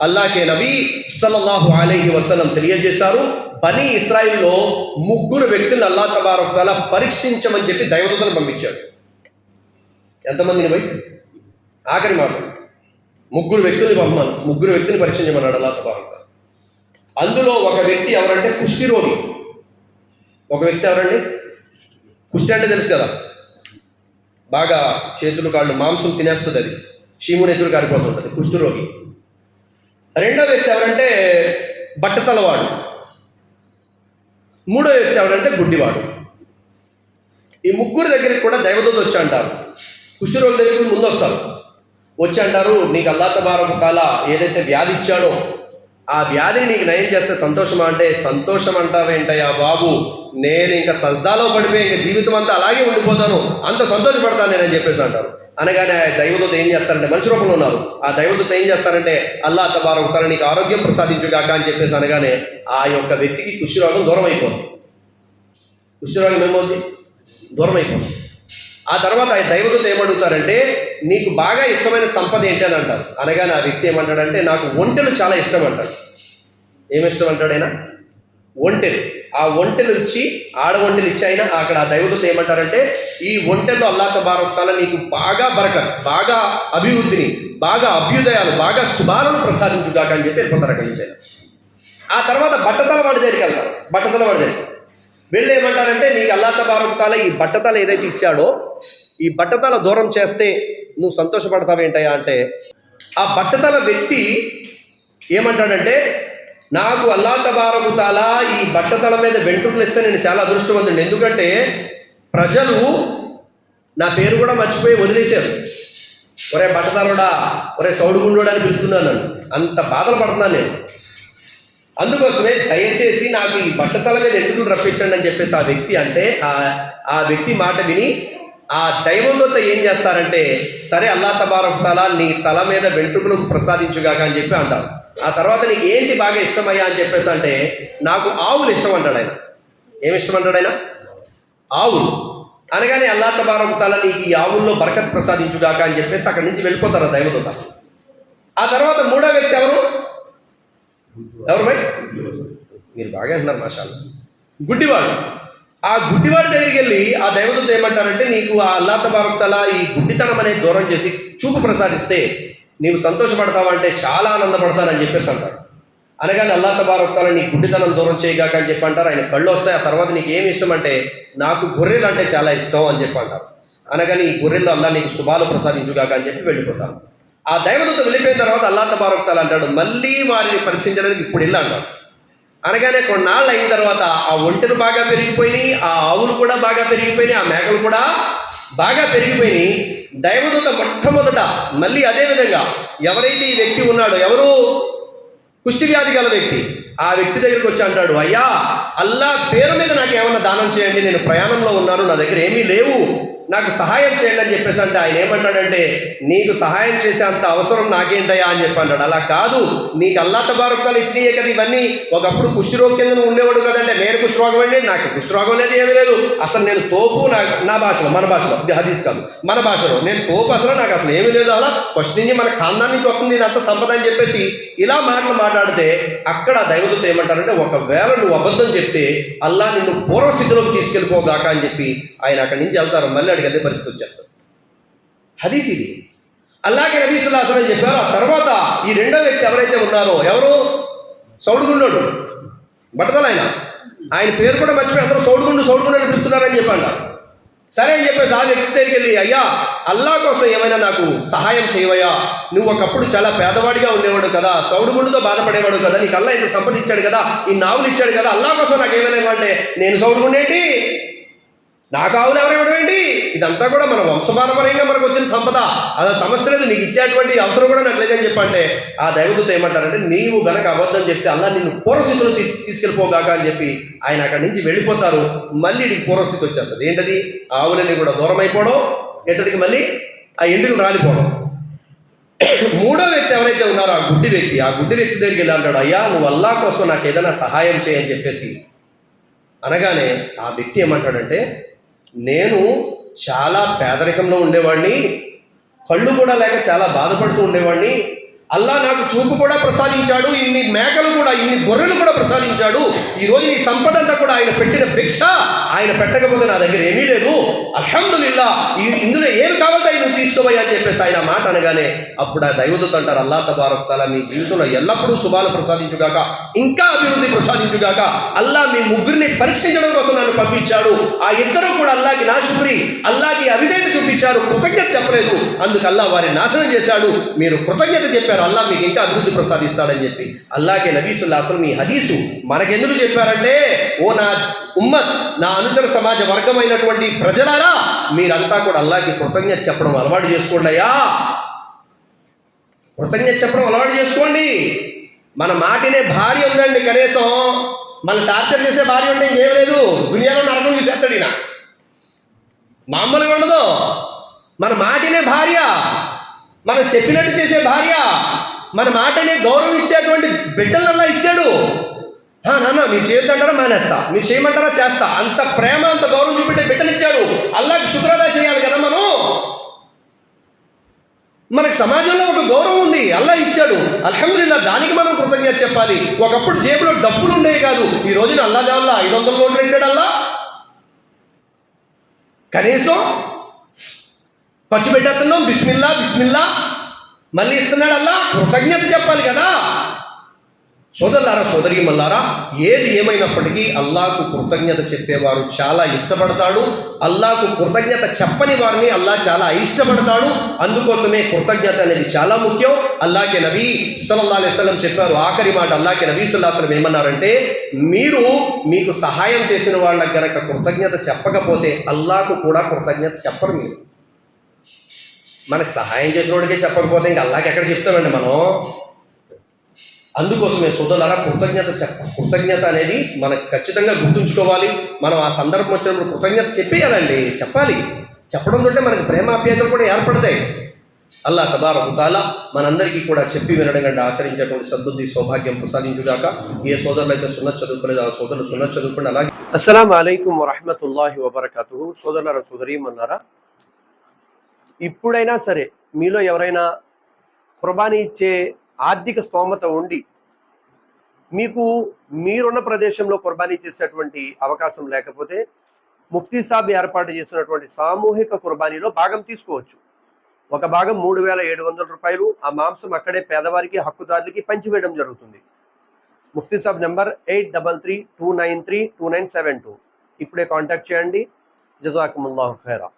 అల్లాకే నబీ సల్లల్లాహు అలైహి వసలం తెలియజేశారు బనీ ఇస్రాయిల్లో ముగ్గురు వ్యక్తులను అల్లా తబారకుతాల పరీక్షించమని చెప్పి దైవదూతను పంపించాడు ఎంతమందిని పోయి? ఆఖరి మాట. ముగ్గురు వ్యక్తుల్ని పంపమను ముగ్గురు వ్యక్తిని పరీక్షించమన్నాడు అల్లా తబారకుతాల అందులో ఒక వ్యక్తి ఎవరంటే కుష్ఠిరోగి ఒక వ్యక్తి ఎవరండి? కుష్టి అంటే తెలుసు కదా. బాగా చేతులు కాళ్ళు మాంసం తినేస్తుంది అది. చీముని ఎదురు కారిపోతుంటుంది కుష్ఠరోగి రెండో వ్యక్తి ఎవరంటే బట్టతలవాడు. మూడో వ్యక్తి ఎవరంటే గుడ్డివాడు. ఈ ముగ్గురు దగ్గరికి కూడా దైవదూత వచ్చి అంటారు. కుష్ఠరోగి దగ్గరికి ముందు వస్తారు వచ్చి అంటారు నీకు అల్లా కాల ఏదైతే వ్యాధి ఇచ్చాడో ఆ వ్యాధిని నీకు నయం చేస్తే సంతోషమా? అంటే సంతోషం అంటావేంటయ్యా బాబు నేను ఇంకా సజ్దాలో పడిపోయి ఇంకా జీవితం అంతా అలాగే ఉండిపోతాను అంత సంతోషపడతాను నేనని చెప్పేసి అంటారు. అనగానే ఆ దైవదూత ఏం చేస్తారంటే మనిషి రూపంలో ఉన్నారు. ఆ దైవదూత ఏం చేస్తారంటే అల్లా తబారకు నీకు ఆరోగ్యం ప్రసాదించుగాక అని చెప్పేసి అనగానే ఆ యొక్క వ్యక్తికి కుష్ఠరోగం దూరం అయిపోతుంది కుష్ఠరోగం ఏమవుతుంది దూరం అయిపోతుంది ఆ తర్వాత ఆ దైవదూత ఏమడుగుతారంటే నీకు బాగా ఇష్టమైన సంపద ఏంటి అని అంటారు. అనగానే ఆ వ్యక్తి ఏమంటాడంటే నాకు ఒంటెలు చాలా ఇష్టం అంటాడు. ఏమి ఇష్టం అంటాడు ఆయన? ఒంటెలు. ఆ ఒంటెలు ఇచ్చి ఆడ ఒంటెలు ఇచ్చి అయినా అక్కడ ఆ దైవదూత ఏమంటారంటే ఈ ఒంటెలు అల్లా తబారకాల నీకు బాగా బరకత్ బాగా అభివృద్ధిని బాగా అభ్యుదయాలు బాగా శుభాలను ప్రసాదించుగాక అని చెప్పి వెళ్ళిపోతారు అక్కడి నుంచి ఆ తర్వాత బట్టతల వాడి దగ్గరికి వెళ్తారు బట్టతల వాడి దగ్గరికి. వెళ్ళి ఏమంటారంటే నీకు అల్లా తబారకాల ఈ బట్టతల ఏదైతే ఇచ్చాడో ఈ బట్టతల దూరం చేస్తే నువ్వు సంతోషపడతావేంటయ్యా అంటే ఆ బట్టతల వ్యక్తి ఏమంటాడంటే నాకు అల్లా తబారకుతాల ఈ బట్టతల మీద వెంట్రుకలు ఇస్తే నేను చాలా అదృష్టవంతుడు ఎందుకంటే ప్రజలు నా పేరు కూడా మర్చిపోయి వదిలేశారు. ఒరే బట్టదారుడా ఒరే సౌడుగుండోడా అని పిలుస్తున్నాను నన్ను. అంత బాధలు పడుతున్నాను నేను. అందుకోసమే దయచేసి నాకు ఈ బట్టతల మీద ఎందుకు రప్పించండి అని చెప్పేసి ఆ వ్యక్తి అంటే ఆ ఆ వ్యక్తి మాట విని ఆ దైవందోత ఏం చేస్తారంటే సరే అల్లా తబారకుతాలా నీ తల మీద వెంట్రుకలు ప్రసాదించుగాక అని చెప్పి అంటారు. ఆ తర్వాత నీకు ఏంటి బాగా ఇష్టమయ్యా అని చెప్పేసి అంటే నాకు ఆవులు ఇష్టం అంటాడు ఆయన. ఏమి ఇష్టం అంటాడు ఆయన? ఆవులు. అనగానే అల్లా తబారకుతాల నీకు ఈ ఆవుల్లో బరకత్ ప్రసాదించుగాక అని చెప్పేసి అక్కడి నుంచి వెళ్ళిపోతారు ఆ దైవదూత. ఆ తర్వాత మూడో వ్యక్తి ఎవరు? ఎవరు భయ్? మీరు బాగా అంటున్నారు మాషాలు గుడ్డివాడు. ఆ గుడ్డివాడి దగ్గరికి వెళ్ళి ఆ దైవదూత ఏమంటారంటే నీకు ఆ అల్లా తబారకుతల ఈ గుడ్డితనం అనేది దూరం చేసి చూపు ప్రసాదిస్తే నీవు సంతోషపడతావంటే చాలా ఆనందపడతానని చెప్పేసి అంటారు. అనగానే అల్లా తబారకుతల నీ గుడ్డితనం దూరం చేయగాక అని చెప్పి అంటారు ఆయన కళ్ళు వస్తాయి. ఆ తర్వాత నీకు ఏమి ఇష్టం అంటే నాకు గొర్రెలు అంటే చాలా ఇష్టం అని చెప్పి అంటారు. అనగానే ఈ గొర్రెలు అల్లా నీకు శుభాలు ప్రసాదించుగాక అని చెప్పి వెళ్ళిపోతాను ఆ దైవదూత వెళ్ళిపోయిన తర్వాత అల్లా తబారకుతల అంటాడు మళ్ళీ వారిని పరీక్షించడానికి ఇప్పుడు వెళ్ళి అంటాడు. అనగానే కొన్నాళ్ళు అయిన తర్వాత ఆ ఒంటెలు బాగా పెరిగిపోయినాయి ఆ ఆవులు కూడా బాగా పెరిగిపోయినాయి ఆ మేకలు కూడా బాగా పెరిగిపోయినాయి. దైవదూత మొట్టమొదట మళ్ళీ అదే విధంగా ఎవరైతే ఈ వ్యక్తి ఉన్నాడో ఎవరు కుష్టి వ్యాధి గల వ్యక్తి. ఆ వ్యక్తి దగ్గరికి వచ్చి అంటాడు అయ్యా అల్లా పేరు మీద నాకు ఏమన్నా దానం చేయండి నేను ప్రయాణంలో ఉన్నాను నా దగ్గర ఏమీ లేవు. నాకు సహాయం చేయండి అని చెప్పేసి అంటే ఆయన ఏమంటాడంటే నీకు సహాయం చేసే అంత అవసరం నాకేంటయ్యా అని చెప్పి అంటాడు. అలా కాదు నీకు అల్లా తబారకాలు ఇచ్చినాయే కదా ఇవన్నీ. ఒకప్పుడు కుష్ఠరోగ కింద ఉండేవాడు కదంటే నేను కుష్ఠరోగం అండి నాకు కుష్ఠరోగం అనేది ఏమీ లేదు. అసలు నేను తోపు నా నా భాషలో మన భాషలో. ఇది హదీస్ కాదు. మన భాషలో. నేను తోపు అసలు నాకు అసలు ఏమీ లేదు అలా. ఫస్ట్ నుంచి మన ఖాందాన్ని నుంచి వస్తుంది ఇదంతా సంపద అని చెప్పేసి ఇలా మాటలు మాట్లాడితే అక్కడ దైవదూత ఏమంటారంటే ఒకవేళ నువ్వు అబద్ధం చెప్తే అల్లా నిన్ను పూర్వస్థితిలోకి తీసుకెళ్ళిపోగాక అని చెప్పి ఆయన అక్కడి నుంచి వెళ్తారు. మళ్ళీ అడిగి అదే పరిస్థితి వచ్చేస్తుంది. హదీస్ ఇది. అలాగే నబీసుల్లాసనం చెప్పారు ఆ తర్వాత ఈ రెండో వ్యక్తి ఎవరైతే ఉన్నారో ఎవరు? సౌడుగుండోడు బట్టదలు ఆయన. ఆయన పేరు కూడా మర్చిపోయి అందరూ సౌడుగుండు సౌడుగుండు అని పిలుస్తున్నారని చెప్పండి. సరే అని చెప్పేసి ఆ వ్యక్తి దగ్గరికి వెళ్ళి అయ్యా అల్లా కోసం ఏమైనా నాకు సహాయం చేయవయ్యా? నువ్వు ఒకప్పుడు చాలా పేదవాడిగా ఉండేవాడు కదా సౌడుగుండుతో బాధపడేవాడు కదా నీకు అల్లా ఇంత సంపద ఇచ్చాడు కదా ఈ నావులు ఇచ్చాడు కదా అల్లా కోసం నాకు ఏమైనా ఇవ్వంటే నేను సౌడుగుండేంటి? నాకు ఆవులు ఎవరు ఏంటి? ఇదంతా కూడా మన వంశపారపర్యంగా మనకు వచ్చిన సంపద. అలా సమస్య లేదు నీకు ఇచ్చేటువంటి అవసరం కూడా నాకు లేదని చెప్పంటే ఆ దైవదూత ఏమంటారంటే నీవు గనక అబద్ధం చెప్తే అలా నిన్ను పూర్వస్థితిలో తీసుకెళ్ళిపోగాక అని చెప్పి ఆయన అక్కడి నుంచి వెళ్ళిపోతారు. మళ్ళీ నీకు పూర్వస్థితి వచ్చేస్తుంది. ఏంటది? ఆవులన్నీ కూడా దూరం అయిపోవడం ఇతడికి మళ్ళీ ఆ ఎండుకు రాలిపోవడం. మూడో వ్యక్తి ఎవరైతే ఉన్నారో ఆ గుడ్డి వ్యక్తి ఆ గుడ్డి వ్యక్తి దగ్గరికి వెళ్ళి అంటాడు అయ్యా నువ్వు అల్లా కోసం నాకు ఏదైనా సహాయం చేయని చెప్పేసి. అనగానే ఆ వ్యక్తి ఏమంటాడంటే నేను చాలా పేదరికంలో ఉండేవాడిని కళ్ళు కూడా లేక చాలా బాధపడుతూ ఉండేవాడిని. అల్లా నాకు చూపు కూడా ప్రసాదించాడు ఇన్ని మేకలు కూడా ఇన్ని గొర్రెలు కూడా ప్రసాదించాడు. ఈ రోజు ఈ సంపద అంతా కూడా ఆయన పెట్టిన భిక్ష ఆయన పెట్టకపోతే నా దగ్గర ఏమీ లేదు. అల్హమ్దుల్లా ఈ ఇందులో ఏం కావాలో నువ్వు తీసుకోవయ్యా అని చెప్పేసి ఆయన మాట అనగానే అప్పుడు ఆ దైవదూత అంటారు అల్లా తబారక్ తాలా మీ జీవితంలో ఎల్లప్పుడూ శుభాలు ప్రసాదించుగాక ఇంకా అభివృద్ధి ప్రసాదించుగాక అల్లా మీ ముగ్గురిని పరీక్షించడం కోసం నన్ను పంపించాడు. ఆ ఇద్దరు కూడా అల్లాకి నా అల్లాకి అవిధేయత చూపించారు. కృతజ్ఞత చెప్పలేదు. అందుకు అల్లా వారిని నాశనం చేశాడు. మీరు కృతజ్ఞత చెప్పారు. అల్లా మీకు ఇంకా అభివృద్ధి ప్రసాదిస్తాడని చెప్పి. అల్లాకే నబీసుల్లా అసలు మీ హదీసు మనకెందుకు చెప్పారంటే ఓ నా ఉమ్మత్ నా అనుచర సమాజ వర్గమైనటువంటి ప్రజలారా మీరంతా కూడా అల్లాకి కృతజ్ఞత చెప్పడం అలవాటు చేసుకోండి అయ్యా. కృతజ్ఞత చెప్పడం అలవాటు చేసుకోండి. మన మాటినే భార్య ఉందండి కనీసం. మన టార్చర్ చేసే భార్య ఉంటే ఇంకేం లేదు. దునియాలో నరకం చూసేస్తాడు ఈయన. మామూలుగా ఉండదు. మన మాటినే భార్య. మనం చెప్పినట్టు చేసే భార్య మన మాటనే గౌరవం ఇచ్చేటువంటి బిడ్డలల్లా ఇచ్చాడు నాన్న మీరు చేయొద్దంటారా? మానేస్తా. మీరు చేయమంటారా? చేస్తా. అంత ప్రేమ అంత గౌరవం చూపెట్టే బిడ్డలు ఇచ్చాడు అల్లాకి శుక్రదా చేయాలి కదా మనం మనకి సమాజంలో ఒక గౌరవం ఉంది. అల్లా ఇచ్చాడు. అల్హమ్దుల్లా దానికి మనం కృతజ్ఞత చెప్పాలి. ఒకప్పుడు జేబులో డబ్బులు ఉండేవి కాదు. ఈ రోజున అల్లా దాల్లా ఐదు వందల నోట్లు పెట్టాడు అల్లా. కనీసం ఖర్చు పెట్టేస్తున్నాం బిస్మిల్లా బిస్మిల్లా. మళ్ళీ ఇస్తున్నాడు అల్లా కృతజ్ఞత చెప్పాలి కదా. సోదరులారా సోదరి మల్లారా ఏది ఏమైనప్పటికీ అల్లాకు కృతజ్ఞత చెప్పేవారు చాలా ఇష్టపడతాడు. అల్లాకు కృతజ్ఞత చెప్పని వారిని అల్లా చాలా ఇష్టపడతాడు. అందుకోసమే కృతజ్ఞత అనేది చాలా ముఖ్యం. అల్లాకే నబీ సల్లల్లా అలైవలం చెప్పారు ఆఖరి మాట అల్లాకే నబీ సల్లాహం ఏమన్నారంటే మీరు మీకు సహాయం చేసిన వాళ్ళకి గనక కృతజ్ఞత చెప్పకపోతే అల్లాకు కూడా కృతజ్ఞత చెప్పరు మీరు. మనకు సహాయం చేసిన వాడికే చెప్పకపోతే ఇంకా అల్లాకి ఎక్కడ చెప్తామండి మనం? అందుకోసమే సోదరులారా కృతజ్ఞత చెప్ప కృతజ్ఞత అనేది మనకు ఖచ్చితంగా గుర్తుంచుకోవాలి. మనం ఆ సందర్భం వచ్చినప్పుడు కృతజ్ఞత చెప్పేయాలండి చెప్పాలి. చెప్పడం తోటే మనకి ప్రేమాప్యాయతలు కూడా ఏర్పడతాయి. అల్లా తబారకుతాల మనందరికీ కూడా చెప్పి వినడం కంటే ఆచరించేటువంటి సద్బుద్ధి సౌభాగ్యం ప్రసాదించుగాక. ఏ సోదరులు అయితే సున్న చదువుకోలేదు ఆ సోదరులు సున్న చదువుకుండా. అలాగే అస్సలం అయికం వరహమతుల్లాహి వబర్కతు సోదరి మన్నారా ఇప్పుడైనా సరే మీలో ఎవరైనా కుర్బానీ ఇచ్చే ఆర్థిక స్తోమత ఉండి మీకు మీరున్న ప్రదేశంలో కుర్బానీ చేసేటువంటి అవకాశం లేకపోతే ముఫ్తీ సాబ్ ఏర్పాటు చేసినటువంటి సామూహిక కుర్బానీలో భాగం తీసుకోవచ్చు. ఒక భాగం మూడు వేల ఏడు వందల రూపాయలు ఆ మాంసం అక్కడే పేదవారికి హక్కుదారులకి పంచివేయడం జరుగుతుంది. ముఫ్తీ సాబ్ number eight double three two nine three two nine seven two. ఇప్పుడే కాంటాక్ట్ చేయండి. జజాకుముల్లాహ్ ఖైరా.